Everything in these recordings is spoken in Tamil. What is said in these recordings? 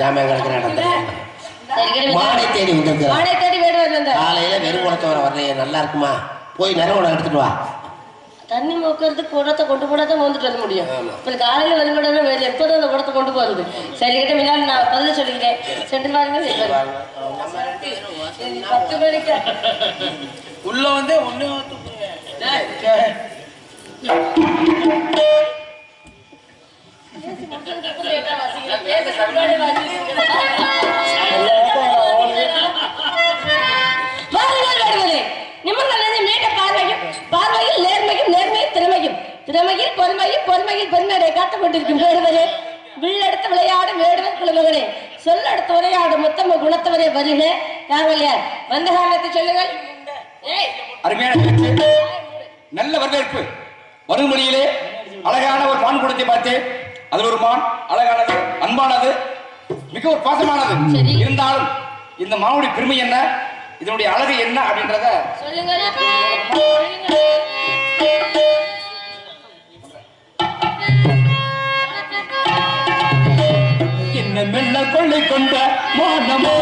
ஜாமியா கிடக்கு நடந்தேன் மாடை தேடி வந்திருக்கிறேன் காலையில வெறும் குடத்தோர வர்றேன் நல்லா இருக்குமா? போய் நிறவுட எடுத்துட்டு வா. தண்ணி மோக்கிறதுக்கு குடத்தை கொண்டு போனா தான் வந்துட்டு வர முடியும். ஆமா. இப்போ காலையில வரும்போது வேறு எப்போதான் அந்த குடத்தை கொண்டு போறது. சரி கிட்ட முன்னாடி நான் பதில் சொல்லிக்கிறேன். சென்று பாருங்க. பத்து மணிக்கு? உள்ள வந்து ஒண்ணு பார்வையில் நேர்மையும் நேர்மையும் திறமையும். திறமையில் பொறுமையும் பொறுமையில் பெருமையை காத்துக் கொண்டிருக்கும் வேடுவரே வில்லெடுத்து விளையாடும் வேடுவர் குழுமகளே சொல்லெடுத்து உரையாடும் முத்தம குணத்தவரே வருக. யார்கள் யார் வந்த காலத்தை சொல்லுங்கள் ஏய். அருமையான பேச்சு. நல்ல வரவேற்பு. மறுமொழியிலே அழகான ஒரு மான் குடத்தை பார்த்தேன். அது ஒரு மான் அழகானது அன்பானது மிக ஒரு பாசமானது. இருந்தாலும் இந்த மானுடைய பெருமை என்ன? இதனுடைய அழகு என்ன அப்படின்றத என்ன மெல்ல கொள்ளை கொண்ட மானமோ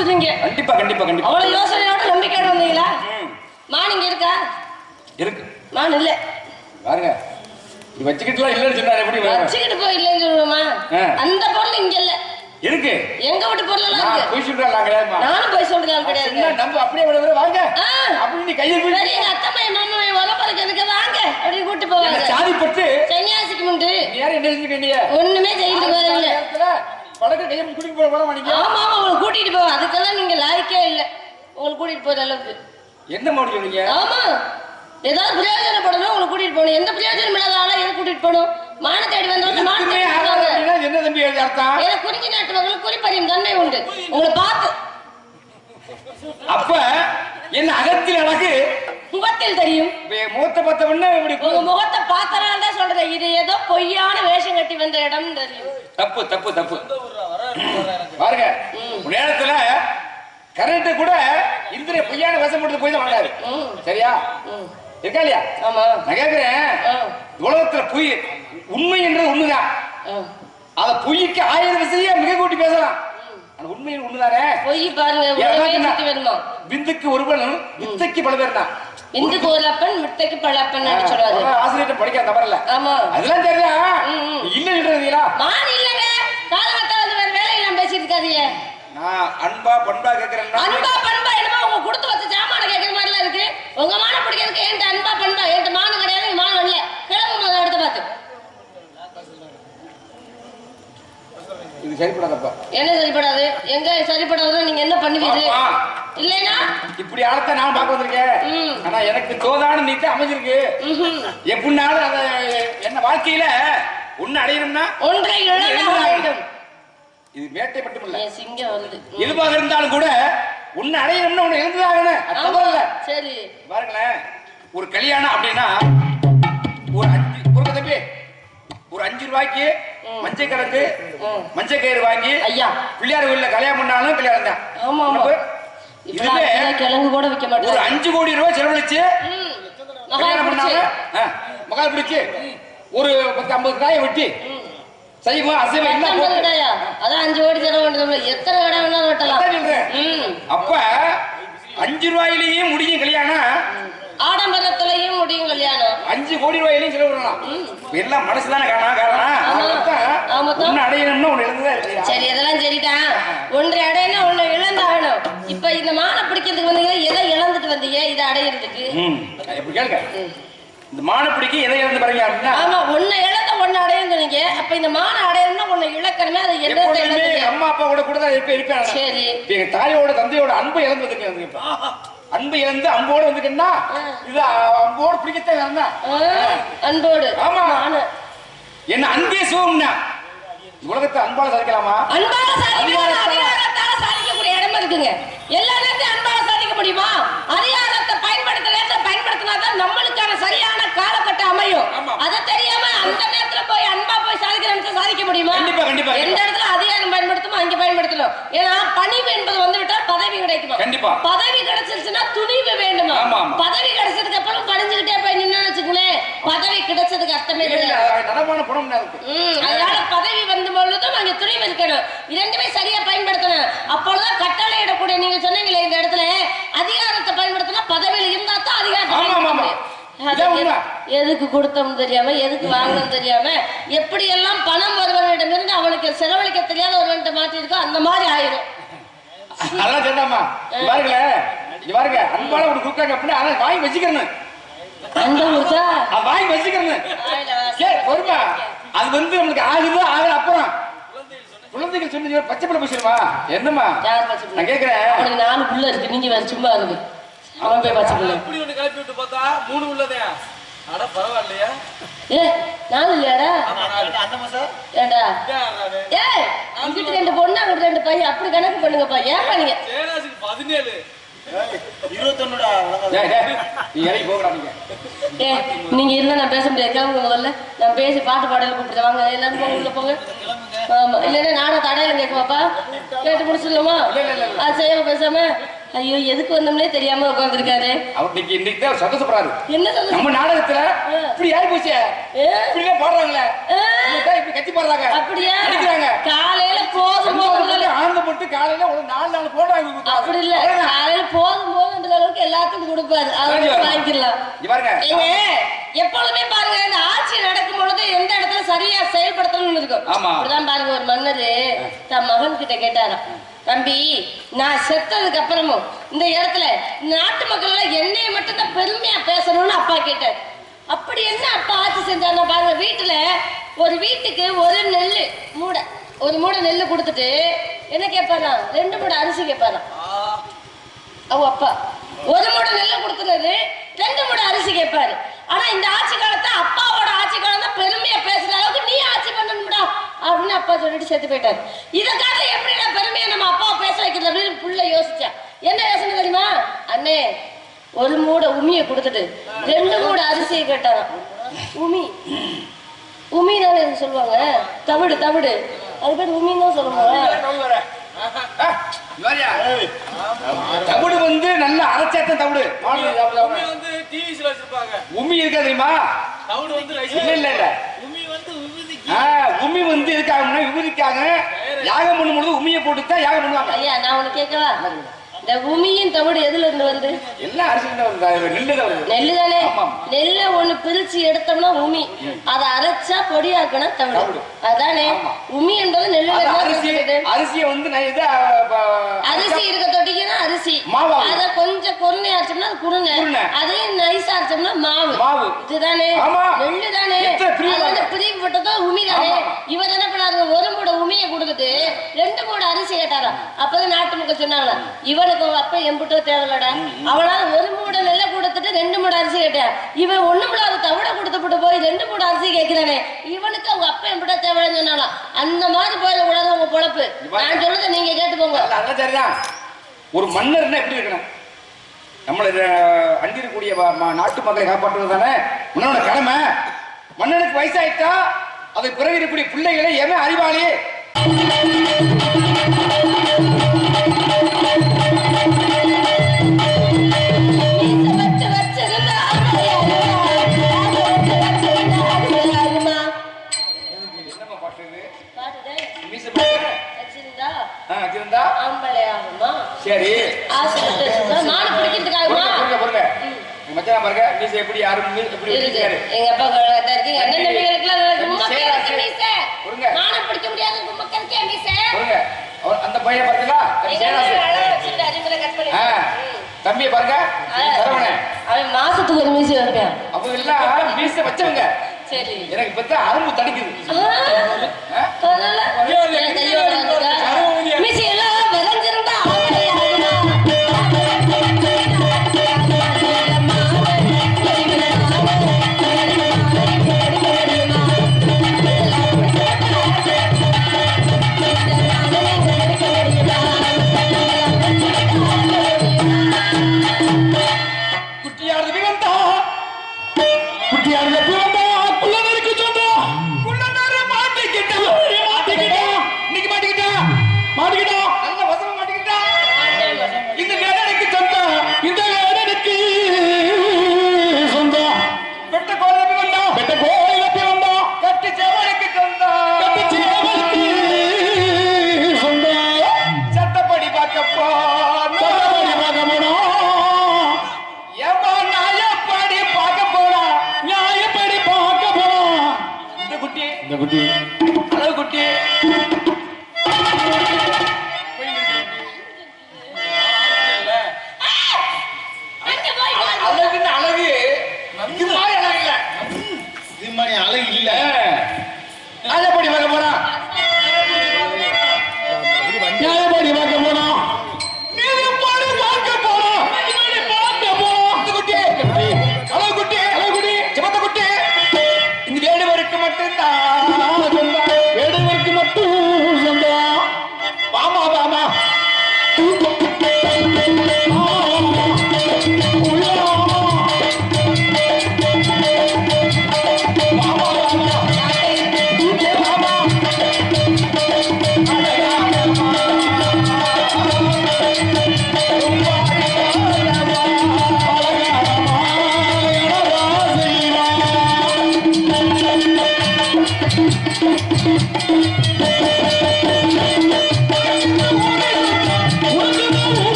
பிடிச்சிருங்க கண்டிப்பா கண்டிப்பா கண்டிப்பா. அவ்வளவு யோசனையோட நம்பிக்கையோட வந்தீங்களா? மான் இங்க இருக்கா? இருக்கு. மான் இல்ல பாருங்க. வச்சுக்கிட்டுலாம் இல்லைன்னு சொன்னாரு எப்படி. வச்சுக்கிட்டு போய் இல்லைன்னு சொல்லுவோமா. அந்த பொருள் இங்க இல்ல. இருக்கு. எங்க வீட்டு பொருள் எல்லாம் இருக்கு. போய் சொல்றேன் கிடையாதுமா நானும் போய் சொல்றது ஆள் கிடையாது. நம்ப அப்படியே விட வாங்க. ஆ. அப்படி நீ கையில் பிடிச்சி எங்க அத்தம்மா என் மாமா என் உலப்பறக்கு எதுக்கு? வாங்க. அப்படி கூட்டு போவாங்க. சாதி பட்டு சன்னியாசிக்கு முண்டு. யாரும் என்ன செஞ்சுக்கிட்டீங்க ஒண்ணுமே செய்யறது வேற இல்ல பழக்க கையை குடிக்க போற போற மாட்டீங்க ஆமா ஆமா உங்களை கூட்டிட்டு போவோம். அதுக்கெல்லாம் நீங்க லாய்க்கே இல்ல. உங்களை கூட்டிட்டு போற அளவுக்கு. என்ன மாடி சொன்னீங்க ஆமா. ஏதாவது பிரயோஜனப்படணும் உங்களை கூட்டிட்டு போகணும். எந்த பிரயோஜனம் இல்லாத ஆளா எது கூட்டிட்டு போகணும்? மான தேடி வந்தவங்க மான தேடி. அப்படின்னா என்ன தம்பி அர்த்தம்? ஏன்னா குறிஞ்சி நாட்டுவர்களுக்கு குறிப்பறியும் தன்மை உண்டு. உங்களை பார்த்து. அப்ப என்ன அகத்தில் அழகு முகத்தில் தெரியும். முகத்தை பார்த்த உடனே இப்படி உங்க முகத்தை பார்த்தனால தான் சொல்றேன் இது ஏதோ பொய்யான வேஷம் கட்டி வந்த இடம் தெரியும். தப்பு தப்பு தப்பு. பாருங்க நேரத்துல கரண்ட் கூட இந்திரிய பொய்யான வேஷம் போட்டு போய் தான் ம். சரியா. இருக்கா இல்லையா? ஆமா. நான் கேக்குறேன். உலகத்துல பொய் உண்மை என்றது உண்மைதான் ஆ. அத பொய்க்கு ஆயிரம் விஷயம் மிக கூட்டி பேசலாம். ஆனா உண்மை ஒண்ணுதானே? பொய் பாருங்க விந்துக்கு ஒருவனும் வித்தைக்கு பல பேர் தான். இந்துக்கு ஒரு அப்பன் வித்தைக்கு பழப்பன் சொல்லுவாரு. ஆசிரியர் படிக்க தவறல ஆமா. அதெல்லாம் தெரியா ம். இல்லைன்றீங்களா மான் இல்லங்க. காலகட்ட வந்து வேற வேலையை நான் பேசிட்டு இருக்காதீங்க. நான் அன்பா பண்பா கேக்குறேன்னா அன்பா பண்பா என்னமோ உங்க கொடுத்து வச்ச ஜாமான கேட்கற மாதிரிலாம் இருக்கு. உங்க மான பிடிக்கிறதுக்கு என்கிட்ட அன்பா பண்பா என்கிட்ட மான கிடையாது மான வரல கிளம்பு முதல்ல எடுத்து பார்த்து இது சரிப்படாதப்பா. என்ன சரிப்படாது? எங்க சரிப்படாதுன்னு நீங்க என்ன பண்ணுவீங்க? ஆமா. இல்லைன்னா? இப்படி ஆளத்தை நான் பார்க்க வந்திருக்கேன். ஆனா எனக்கு தோதான நீத்த அமைஞ்சிருக்கு. எப்படினாலும் அத என்ன வாழ்க்கையில ஒண்ணு அடையணும்னா ஒன்றை இழந்தாக வேண்டும் இது வேட்டை மட்டும் இல்ல. என் சிங்கம் ம். எதுவாக இருந்தாலும் கூட ஒண்ணு அடையணும்னா ஒண்ணு இழந்துதாகணும் அது ஆமா. தவறு இல்ல சரி. பாருங்களேன். ஒரு கல்யாணம் அப்படின்னா ஒரு அஞ்சு பொறுக்க தம்பி. ஒரு அஞ்சு ரூபாய்க்கு மஞ்சள் ம். மஞ்சள் கயிறு வாங்கி ஐயா. பிள்ளையார் கோயில்ல கல்யாணம் பண்ணாலும் கல்யாணம் தான். ஆமா இதுவே கிழங்கு கூட விற்க ஒரு மாட்டேன் அஞ்சு கோடி ரூபாய் செலவழிச்சு ம். மகால் பிடிச்சு. ஒரு பத்து ஐம்பது காயை வெட்டி. சைவம் அசைவம் கடையா? அதான் அஞ்சு கோடி செலவு வேண்டியது எத்தனை கடை வேணாலும் வெட்டலாம். அப்ப அஞ்சு ரூபாயிலேயே முடியும் கல்யாணம் ஆடம்பரத்திலையும் முடியும் கல்யாணம் அஞ்சு கோடி ரூபாயிலையும் செலவு பண்ணலாம். எல்லாம் மனசு தானே காரணம் காரணம். ஒண்ணு அடையணும்னு எழுதுதா இல்லையா? சரி இதெல்லாம் சரிதான் ஒன்றை அடையணும் ஒண்ணு இழந்தாகணும். இப்ப இந்த மானை பிடிக்கிறதுக்கு வந்தீங்க எதை இழந்துட்டு வந்தீங்க? இதை அடையிறதுக்கு. இப்ப கேளுங்க. இந்த மானப்பிடிக்கு எதை இழந்து பாருங்க ஆமா ஒண்ணு இழந்த ஒண்ணு அடையுங்க அப்ப இந்த மானை அடையணும்னா ஒண்ணு இழக்கணுமே அதை இழந்தீங்க அம்மா அப்பா கூட கூட தான் இருப்பேன். சரி. எங்க தாயோட தந்தையோட அன்பை இழந்து வந்துருக்கேன் இப்ப. அன்பை இழந்து அம்போட வந்துட்டேன்னா இது அம்போட பிடிக்கத்தான் வேணா ஆ, அன்போடு. ஆமா. என்ன அன்பே சுகம்னா உலகத்தை அன்பால சாதிக்கலாமா? அன்பால சாதிக்கலாம்? அதிகாரத்தால. சாதிக்கக்கூடிய இடம் இருக்குங்க. எல்லா நேரத்தையும் அன்பால சாதிக்க முடியுமா? அதிகாரத்தை பயன்படுத்த நேரத்தை பயன்படுத்தினா தான் நம்மளுக்கான சரியான காலகட்டம் அமையும் ஆமா. அதை தெரியாம அந்த நேரத்துல போய் அன்பா போய் சாதிக்கிற நேரத்தை சாதிக்க முடியுமா கண்டிப்பா, கண்டிப்பா, எந்த கண்டிப்பா. இடத்துல அதிகாரம் பயன்படுத்துமோ அங்க பயன்படுத்தணும் ஏன்னா பணிவு என்பது வந்து விட்டா பதவி கிடைக்குமா கண்டிப்பா. பதவி கிடைச்சிருச்சுன்னா துணிவு வேண்டுமா. பதவி கிடைச்சதுக்கு அப்புறம் பணிஞ்சுக்கிட்டே போய் நின்னு வச்சுக்கங்களேன் பதவி கிடைச்சதுக்கு அர்த்தமே நடமான குணம் இருக்கு ம், அதனால பதவி வந்து பொழுதும் அங்க துணிவு இருக்கணும். இரண்டுமே சரியா பயன்படுத்தணும். அப்பொழுதுதான் கட்டளை இடக்கூடிய நீங்க சொன்னீங்களே இந்த இடத்துல அதிகாரத்தை பயன்படுத்தினா பதவியில இருந்தா தான் அதிகாரத்தை எதுக்கு கொடுத்தோம் தெரியாம எதுக்கு வாங்கணும் தெரியாம எப்படி எல்லாம் பணம் ஒருவனிடமிருந்து அவனுக்கு செலவழிக்க தெரியாத ஒருவன்கிட்ட மாட்டி இருக்கோ அந்த மாதிரி ஆயிரும். அதெல்லாம் சொல்லாமா பாருங்களேன் இங்க பாருங்க அன்பால ஒரு குக்காங்க அப்படின்னா அதை வாங்கி வச்சுக்கிறேன் வாங்கி வச்சுக்கிறேன். சரி பொறுமா அது வந்து நம்மளுக்கு ஆகுது ஆகுது அப்புறம். குழந்தைகள் சொன்னீங்க பச்சை பிள்ளை பேசுமா என்னம்மா? நான் கேக்குறேன். அவனுக்கு நாலு புள்ள இருக்கு நீங்க வேற சும்மா இருக்கு அவன் போய் பச்சை பிள்ளை இப்படி ஒண்ணு கிளப்பி விட்டு பார்த்தா? மூணு உள்ளதே. அட பரவாயில்லையா? ஏ நாலு இல்லையாடா? அந்த மாசம் ஏண்டா? ஏய் இங்கிட்டு ரெண்டு பொண்ணு அங்கிட்டு ரெண்டு பையன். அப்படி கணக்கு பண்ணுங்கப்பா. ஏன் பண்ணீங்க சேராசுக்கு பதினேழு. டேய், டேய், நீ இறங்கி போகலாம் நீங்க. ஏ நீங்க இருந்தா நான் பேச முடியாது. கிளம்புங்க முதல்ல. நான் பேசி பாட்டு பாடல கூப்பிட்டு வாங்க. எல்லாரும் போங்க உள்ள போங்க. ஆமா. இல்லைன்னா நானும் தடையில கேட்குவாப்பா. கேட்டு முடிச்சிடலாமா? அது செய்யாம பேசாம. ஐயோ எதுக்கு வந்தோம்னே தெரியாம உட்காந்துருக்காரு அவர் இன்னைக்கு இன்னைக்கு தான் சந்தோஷப்படுறாரு. என்ன நம்ம நாடகத்துல இப்படி ஆகி போச்சு. இப்படியே பாடுறாங்களே. இப்படி கத்தி பாடுறாங்க. அப்படியா? நடிக்கிறாங்க காலையில போதும் போதும் ஆனந்தப்பட்டு காலையில ஒரு நாலு வாங்கி கொடுத்தாங்க. அப்படி இல்ல. காலையில போதும் போதுன்ற அளவுக்கு எல்லாத்துக்கும் கொடுப்பாரு. அதை வாங்கி வாங்கிக்கலாம் பாருங்க. எப்பொழுதுமே பாருங்க இந்த ஆட்சி நடக்கும் பொழுது எந்த இடத்துல சரியா செயல்படுத்தணும்னு இருக்கும். ஆமா. அப்படிதான் பாருங்க ஒரு மன்னரு தன் மகன் கிட்ட கேட்டாராம். தம்பி நான் செத்ததுக்கு அப்புறமும் இந்த இடத்துல நாட்டு மக்கள் எல்லாம் என்னைய மட்டும் தான் பெருமையா பேசணும்னு அப்பா கேட்டார். அப்படி என்ன அப்பா ஆட்சி செஞ்சாருன்னா பாருங்க வீட்டுல ஒரு வீட்டுக்கு ஒரு நெல்லு மூடை ஒரு மூடை நெல்லு கொடுத்துட்டு என்ன கேட்பாராம் ரெண்டு மூடை அரிசி கேட்பாராம் அவ அப்பா. ஒரு மூடை நெல்லை கொடுத்துறது ரெண்டு மூடை அரிசி கேட்பாரு. ஆனா இந்த ஆட்சி காலத்தை அப்பாவோட ஆட்சி காலம் தான் பெருமையா பேசுற அளவுக்கு நீ ஆட்சி பண்ணணும்டா அப்படின்னு அப்பா சொல்லிட்டு செத்து போயிட்டாரு. இதற்காக எப்படி நான் பெருமையா நம்ம அப்பாவை பேச வைக்கிறது அப்படின்னு புள்ள யோசிச்சேன் என்ன யோசனை தெரியுமா? அண்ணே ஒரு மூட உமியை கொடுத்துட்டு ரெண்டு மூட அரிசியை கேட்டாராம். உமி. உமி தானே சொல்லுவாங்க. தவிடு தவிடு. அது பேர் உமின்னு தான் சொல்லுவாங்க. தவிடு வந்து நல்ல அரைச்சாத்தான் தவிடு. உமி வந்து டிவிஸ்ல வச்சிருப்பாங்க. உமி இருக்கா தெரியுமா? தவிடு வந்து இல்ல இல்ல இல்ல. உமி வந்து உமி வந்து இருக்காங்கன்னா விபூதிக்காக யாகம் பண்ணும்பொழுது உமியை போட்டு தான் யாகம் பண்ணுவாங்க. ஐயா நான் உனக்கு கேட்கவா? இந்த உமியின் தவிடு எதுல இருந்து வருது அரிசி நெல்லு தான் நெல்லு. நெல்லை ஒண்ணு பிரிச்சு எடுத்தோம்னா உமி அதை அரைச்சா பொடியாக்கினா தவிடு. அதானே. உமி என்பது வருது. அரிசியை வந்து அரிசி இருக்க தொட்டிக்குன்னா அரிசி. அத கொஞ்சம் கொருணை அரைச்சோம்னா அது குருணை. அதையும் நைஸா அரைச்சோம்னா மாவு மாவு. இதுதானே. நெல்லு தானே பிரிவு. பிரிவுபட்டதோ உமி தானே. இவர் என்ன பண்ணாரு ஒரு மூட உமியை கொடுத்துட்டு ரெண்டு மூட அரிசி கேட்டாரா? அப்பதான் நாட்டு மக்கள் சொன்னாங்களா? இவனுக்கு உங்க அப்பா எம்புட்டோ தேவையில்லடா. அவனால ஒரு மூட நெல்லை கொடுத்துட்டு ரெண்டு மூட அரிசி கேட்டான் இவன் ஒண்ணு அது தவிட கொடுத்துட்டு போய் ரெண்டு மூட அரிசி கேட்கிறானே இவனுக்கு அவங்க அப்பா எம்புட்டோ தேவையில்லைன்னு சொன்னாலாம் அந்த மாதிரி போயிடக்கூடாது உங்க பொழப்பு. நான் சொல்றதை நீங்க கேட்டுக்கோங்க. சரிதான். ஒரு மன்னர்னா எப்படி இருக்கணும்? நம்மளை ம- நாட்டு மக்களை காப்பாற்றுவது தானே? மன்னனோட கடமை. மன்னனுக்கு வயசாயிட்டா அதை பிறகு இருக்கக்கூடிய பிள்ளைகளை எவன் அறிவாளி? சரி. மாடு பொறுங்க, பொறுங்க, பொறுங்க. எங்க மச்சான் பாருங்க மீசை எப்படி யாரும் மீ- எப்படி. எங்க அப்பா குழந்தை இருக்கு. அண்ணன் தம்பிகளுக்குலாம் தம்பி மக்களுக்கு சேராசு. மீசை. பொறுங்க. மானை பிடிக்க முடியாது மக்களுக்கே மீசை. பாருங்க அந்த பையன் பாத்தீங்களா தம்பி பாருங்க. சரவணன். அவன் மாசத்துக்கு ஒரு மீசை வைப்பான் அவங்க எல்லாம் மீசை வச்சவங்க. சரி. எனக்கு இப்ப அரும்பு தடுக்குது.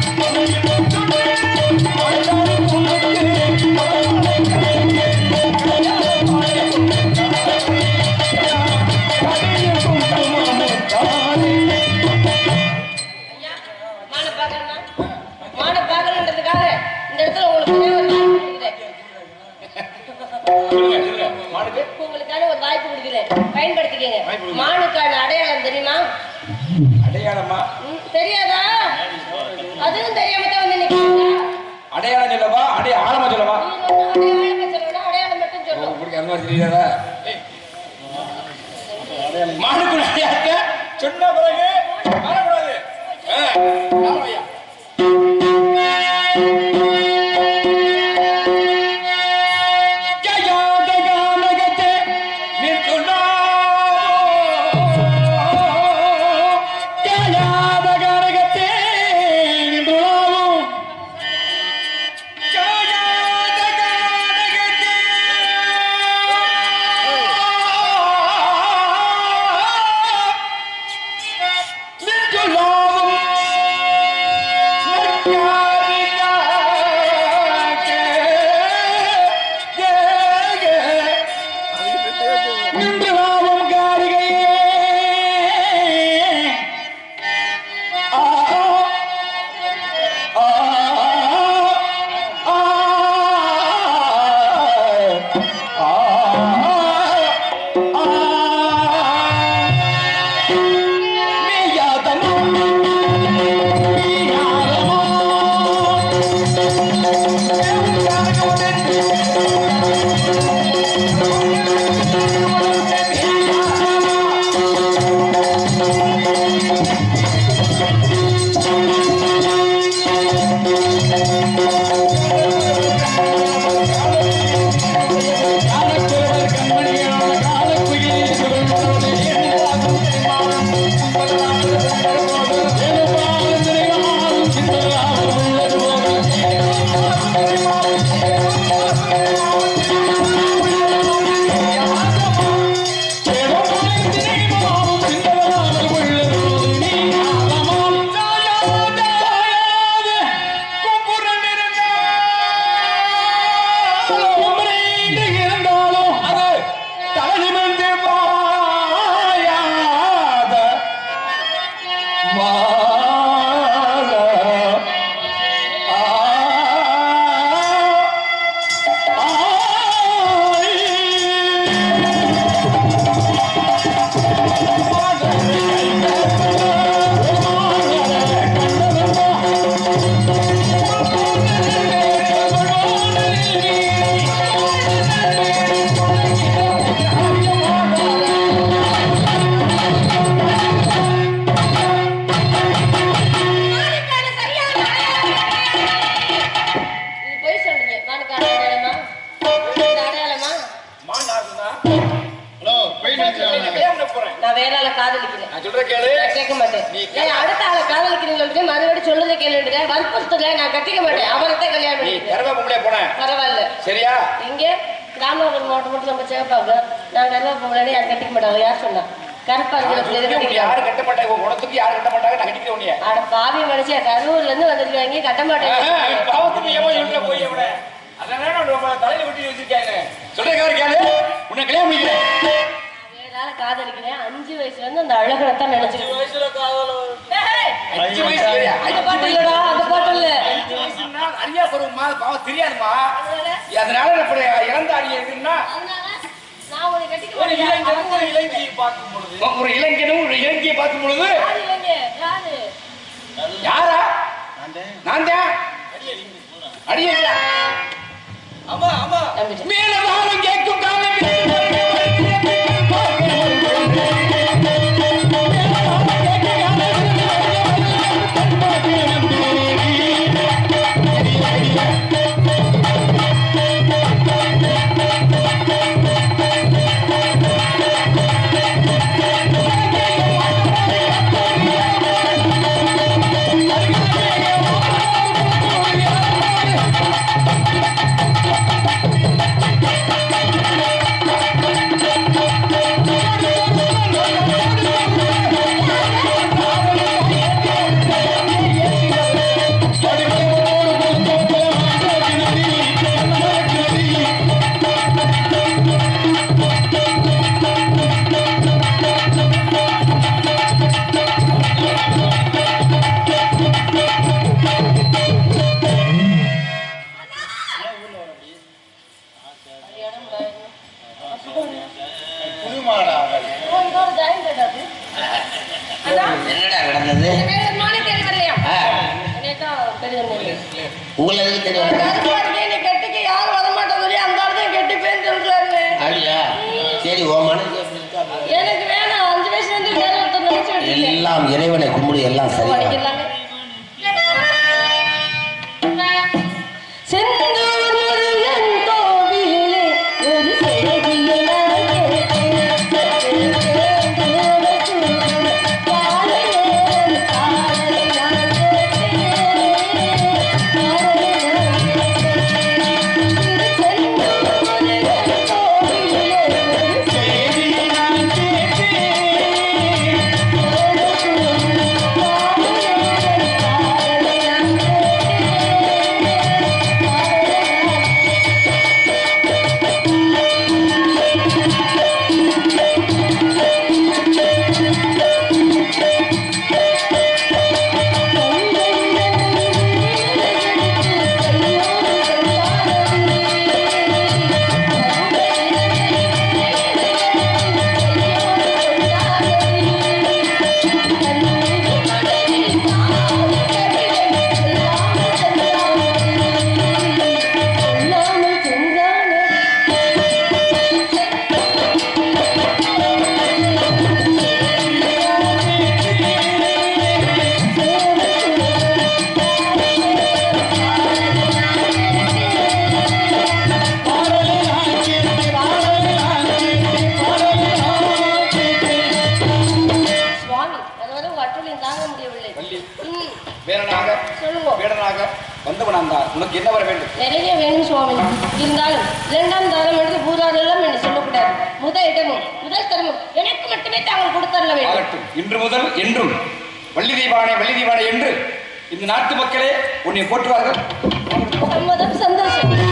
ஐயா, நான் ஆளை காதலிக்கிறேன். நான் சொல்ற கேளு. நான் கேட்க மாட்டேன். நீ ஏன் அடுத்த ஆளை காதலிக்கிறீங்களுக்கு மறுபடியும் சொல்றதை கேளுன்றத வற்புறுத்தல நான் கட்டிக்க மாட்டேன். அவரைத்தான் கல்யாணம் பண்ணிக்கிறேன். கருவா பொம்பளையா போன? பரவாயில்ல. சரியா? இங்க ராமநாதபுரம் மாவட்டம் மட்டும் நம்ம சேப்பாங்க நான் கருவா யார் கட்டிக்க மாட்டாங்க? யார் சொன்னா? கருப்பா இருக்கிற சொல்றேன், உன்னை யாரு கட்ட மாட்டாங்க உன் குணத்துக்கு யாரு கட்ட மாட்டாங்க? நான் அட பாவி மனுஷன். கரூர்ல இருந்து வந்திருக்காங்க. கட்ட மாட்டேன் பாவத்துக்கு ஏமா போய் அதான் தலையில விட்டு வச்சிருக்காங்க. சொல்றதுக்காக இருக்காது உன்னை கல்யாணம் பண்ணிக்கிறேன். காதலிக்கிறேன். அஞ்சு வயசுல அந்த அழகரை வயசுல காதல் அஞ்சு வயசுல அந்த அந்த பாட்டு இல்ல. அஞ்சு வயசுனா அறியா பாவம் தெரியாதுமா? அதனால? அப்படி இறந்த அறிய எதுன்னா? நான் ஒரு கட்டிக்கு ஒரு இளைஞனும் ஒரு இளைஞியை பார்க்கும் ஒரு இளைஞனும் ஒரு இளைஞியை பார்க்கும் பொழுது? யாரா நான் தான். அடியே அடியே ஆமா ஆமா மேல உங்களுக்கு என்ன வர வேண்டும்? நிறைய வேணும் சுவாமி. இருந்தாலும் இரண்டாம் தாரம் எடுத்து பூதாரெல்லாம் என்று சொல்லக்கூடாது. முதல் இடமும் முதல் தரமும் எனக்கு மட்டுமே தாங்கள் கொடுத்தரல வேண்டும். இன்று முதல் என்றும். வள்ளி தீபாவளி வள்ளி தீபானை என்று இந்த நாட்டு மக்களே உன்னை போற்றுவார்கள். சந்தோஷம்.